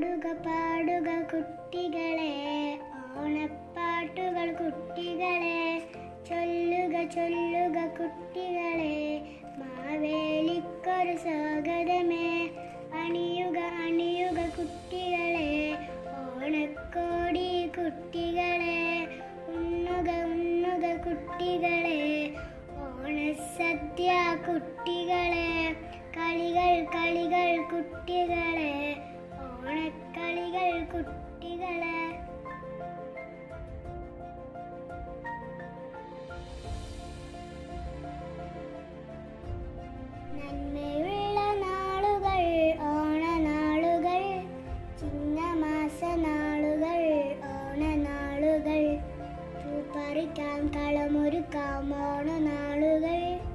പാടുക പാടുക കുട്ടികളെ. ഓണപ്പാട്ടുകൾ കുട്ടികളെ. ചൊല്ലുക ചൊല്ലുക കുട്ടികളെ. മാവേലിക്കൊരു സ്വാഗതമേ. അണിയുക അണിയുക കുട്ടികളെ. ഓണക്കോടി കുട്ടികളെ. ഉണ്ണുക ഉണ്ണുക കുട്ടികളെ. ഓണസദ്യ കുട്ടികളെ. കളികൾ കളികൾ കുട്ടികളെ. ഓണക്കളികൾ കുട്ടികളെ. നന്മയുള്ള നാളുകൾ ഓണനാളുകൾ ചിങ്ങമാസ നാളുകൾ ഓണനാളുകൾ. പൂപ്പറിക്കാം കളമൊരുക്കാം ഓണനാളുകൾ.